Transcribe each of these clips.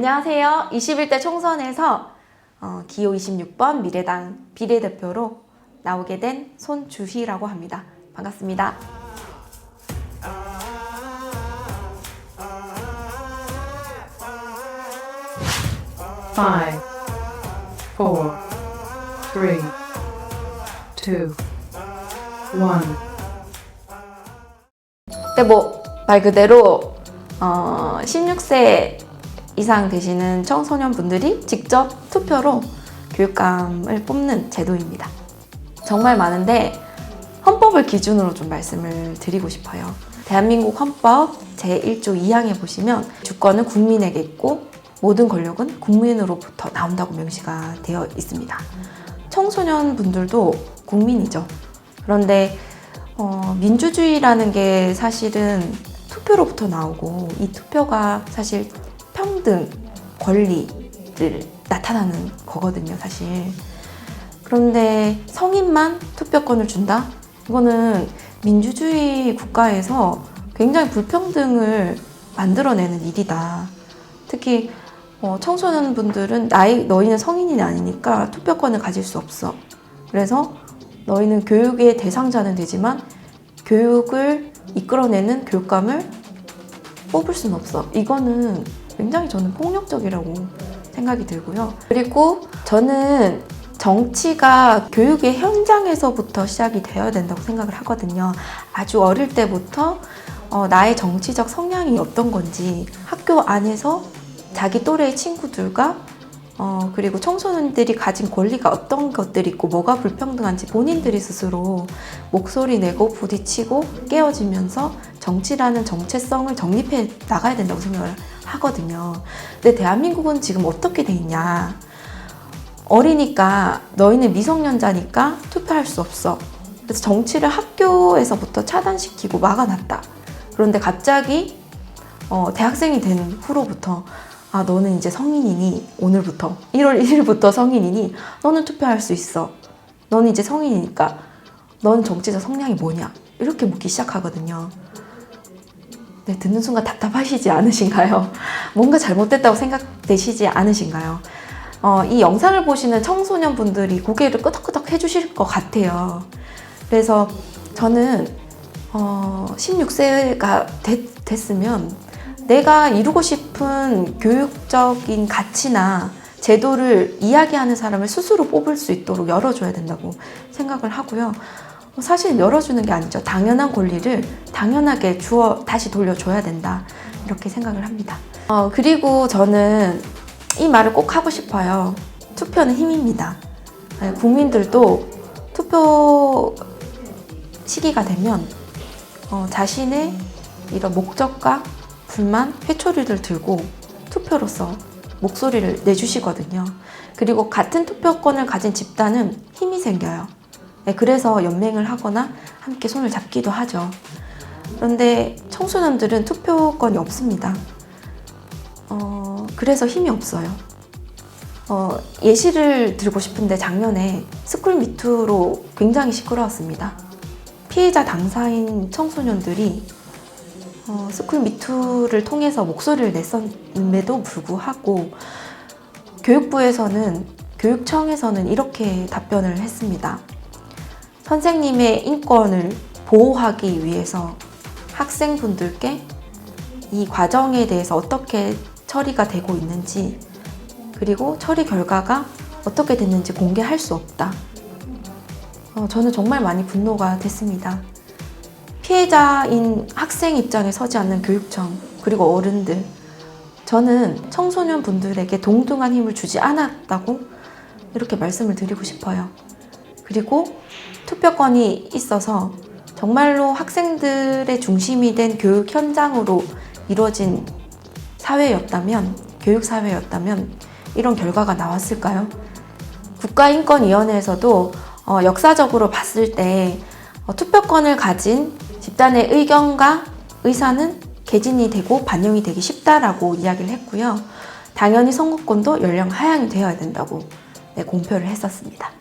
안녕하세요. 21대 총선에서 어, 기호 26번 미래당 비례대표로 나오게 된 손주희라고 합니다. 반갑습니다. Five, four, three, two, one. 근데 뭐 말 그대로 어, 16세 이상 되시는 청소년 분들이 직접 투표로 교육감을 뽑는 제도입니다. 정말 많은데 헌법을 기준으로 좀 말씀을 드리고 싶어요. 대한민국 헌법 제1조 2항에 보시면 주권은 국민에게 있고 모든 권력은 국민으로부터 나온다고 명시가 되어 있습니다. 청소년 분들도 국민이죠. 그런데 어, 민주주의라는 게 사실은 투표로부터 나오고 이 투표가 사실 평등, 권리를 나타나는 거거든요, 사실. 그런데 성인만 투표권을 준다? 이거는 민주주의 국가에서 굉장히 불평등을 만들어내는 일이다. 특히 어, 청소년 분들은 나이 너희는 성인이 아니니까 투표권을 가질 수 없어. 그래서 너희는 교육의 대상자는 되지만 교육을 이끌어내는 교육감을 뽑을 수는 없어. 이거는 굉장히 저는 폭력적이라고 생각이 들고요. 그리고 저는 정치가 교육의 현장에서부터 시작이 되어야 된다고 생각을 하거든요. 아주 어릴 때부터 어, 나의 정치적 성향이 어떤 건지 학교 안에서 자기 또래의 친구들과 어, 그리고 청소년들이 가진 권리가 어떤 것들이 있고 뭐가 불평등한지 본인들이 스스로 목소리 내고 부딪히고 깨어지면서 정치라는 정체성을 정립해 나가야 된다고 생각을 하거든요. 근데 대한민국은 지금 어떻게 돼 있냐. 어리니까 너희는 미성년자니까 투표할 수 없어. 그래서 정치를 학교에서부터 차단시키고 막아놨다. 그런데 갑자기 어, 대학생이 된 후로부터 아 너는 이제 성인이니 오늘부터 1월 1일부터 성인이니 너는 투표할 수 있어. 너는 이제 성인이니까 넌 정치적 성향이 뭐냐 이렇게 묻기 시작하거든요. 네, 듣는 순간 답답하시지 않으신가요? 뭔가 잘못됐다고 생각되시지 않으신가요? 어, 이 영상을 보시는 청소년 분들이 고개를 끄덕끄덕 해주실 것 같아요. 그래서 저는 어, 16세가 됐 으면 내가 이루고 싶은 교육적인 가치나 제도를 이야기하는 사람을 스스로 뽑을 수 있도록 열어줘야 된다고 생각을 하고요. 사실 열어주는 게 아니죠. 당연한 권리를 당연하게 주어 다시 돌려줘야 된다. 이렇게 생각을 합니다. 어, 그리고 저는 이 말을 꼭 하고 싶어요. 투표는 힘입니다. 네, 국민들도 투표 시기가 되면 어, 자신의 이런 목적과 불만, 회초리를 들고 투표로서 목소리를 내주시거든요. 그리고 같은 투표권을 가진 집단은 힘이 생겨요. 네, 그래서 연맹을 하거나 함께 손을 잡기도 하죠. 그런데 청소년들은 투표권이 없습니다. 어, 그래서 힘이 없어요. 어, 예시를 들고 싶은데 작년에 스쿨 미투로 굉장히 시끄러웠습니다. 피해자 당사인 청소년들이 어, 스쿨 미투를 통해서 목소리를 냈음에도 불구하고 교육부에서는 교육청에서는 이렇게 답변을 했습니다. 선생님의 인권을 보호하기 위해서 학생분들께 이 과정에 대해서 어떻게 처리가 되고 있는지 그리고 처리 결과가 어떻게 됐는지 공개할 수 없다. 어, 저는 정말 많이 분노가 됐습니다. 피해자인 학 생 입장에 서지 않는 교육청 그리고 어른들 저는 청소년 분들에게 동등한 힘을 주지 않았다고 이렇게 말씀을 드리고 싶어요. 그리고 투표권이 있어서 정말로 학생들의 중심이 된 교육 현장으로 이루어진 사회였다면, 교육 사회였다면 이런 결과가 나왔을까요? 국가인권위원회에서도 어, 역사적으로 봤을 때 어, 투표권을 가진 집단의 의견과 의사는 개진이 되고 반영이 되기 쉽다라고 이야기를 했고요. 당연히 선거권도 연령 하향이 되어야 된다고 네, 공표를 했었습니다.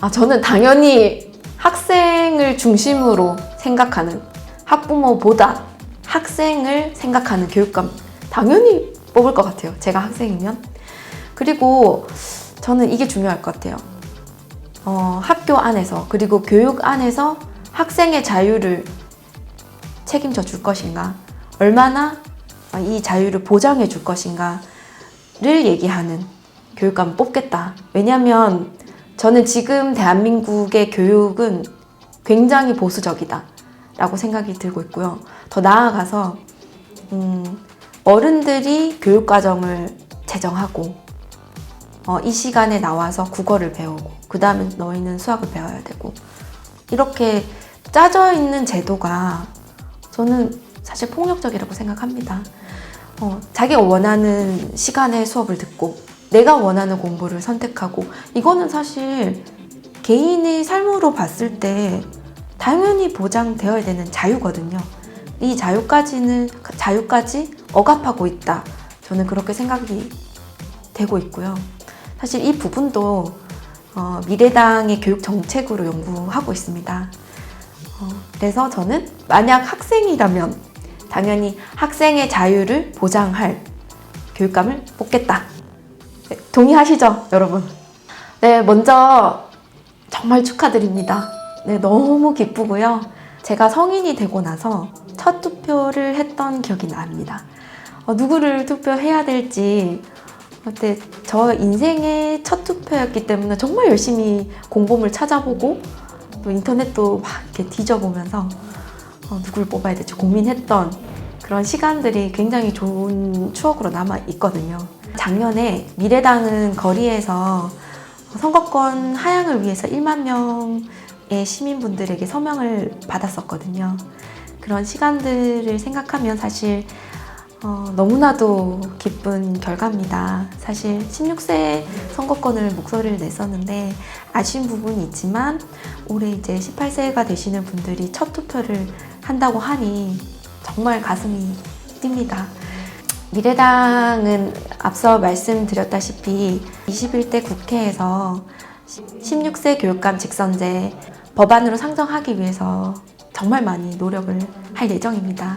아, 저는 당연히 학생을 중심으로 생각하는 학부모보다 학생을 생각하는 교육감 당연히 뽑을 것 같아요. 제가 학생이면. 그리고 저는 이게 중요할 것 같아요. 어, 학교 안에서 그리고 교육 안에서 학생의 자유를 책임져 줄 것인가, 얼마나 이 자유를 보장해 줄 것인가를 얘기하는 교육감 뽑겠다. 왜냐하면 저는 지금 대한민국의 교육은 굉장히 보수적이다. 라고 생각이 들고 있고요. 더 나아가서, 음, 어른들이 교육과정을 제정하고, 어, 이 시간에 나와서 국어를 배우고, 그 다음에 너희는 수학을 배워야 되고, 이렇게 짜져 있는 제도가 저는 사실 폭력적이라고 생각합니다. 어, 자기가 원하는 시간에 수업을 듣고, 내가 원하는 공부를 선택하고, 이거는 사실 개인의 삶으로 봤을 때 당연히 보장되어야 되는 자유거든요. 이 자유까지는, 자유까지 억압하고 있다. 저는 그렇게 생각이 되고 있고요. 사실 이 부분도 어, 미래당의 교육 정책으로 연구하고 있습니다. 어, 그래서 저는 만약 학생이라면 당연히 학생의 자유를 보장할 교육감을 뽑겠다. 네, 동의하시죠, 여러분? 네, 먼저 정말 축하드립니다. 네, 너무 기쁘고요. 제가 성인이 되고 나서 첫 투표를 했던 기억이 납니다. 어, 누구를 투표해야 될지 그때 저 인생의 첫 투표였기 때문에 정말 열심히 공범을 찾아보고 또 인터넷도 막 이렇게 뒤져보면서 어, 누굴 뽑아야 될지 고민했던 그런 시간들이 굉장히 좋은 추억으로 남아 있거든요. 작년에 미래당은 거리에서 선거권 하향을 위해서 1만 명의 시민분들에게 서명을 받았었거든요. 그런 시간들을 생각하면 사실 어, 너무나도 기쁜 결과입니다. 사실 16세 선거권을 목소리를 냈었는데 아쉬운 부분이 있지만 올해 이제 18세가 되시는 분들이 첫 투표를 한다고 하니 정말 가슴이 뜁니다. 미래당은 앞서 말씀드렸다시피 21대 국회에서 16세 교육감 직선제 법안으로 상정하기 위해서 정말 많이 노력을 할 예정입니다.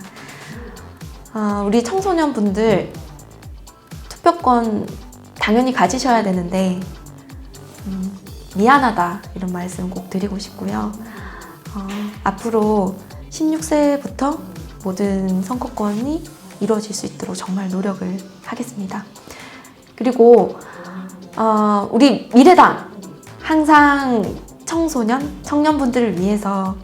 아, 우리 청소년분들 투표권 당연히 가지셔야 되는데 음, 미안하다 이런 말씀 꼭 드리고 싶고요. 어, 앞으로 16세부터 모든 선거권이 이루어질 수 있도록 정말 노력을 하겠습니다. 그리고 어, 우리 미래당 항상 청소년, 청년분들을 위해서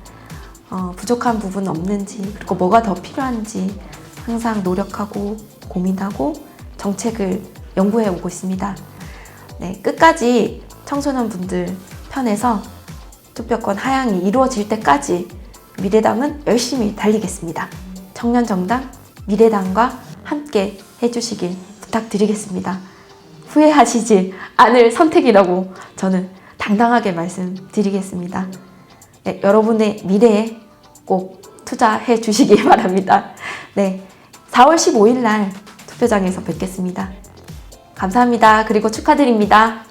어, 부족한 부분 없는지 그리고 뭐가 더 필요한지 항상 노력하고 고민하고 정책을 연구해 오고 있습니다. 네, 끝까지 청소년분들 편에서 투표권 하향이 이루어질 때까지 미래당은 열심히 달리겠습니다. 청년정당 미래당과 함께 해주시길 부탁드리겠습니다. 후회하시지 않을 선택이라고 저는 당당하게 말씀드리겠습니다. 네, 여러분의 미래에 꼭 투자해 주시기 바랍니다. 네, 4월 15일 날 투표장에서 뵙겠습니다. 감사합니다. 그리고 축하드립니다.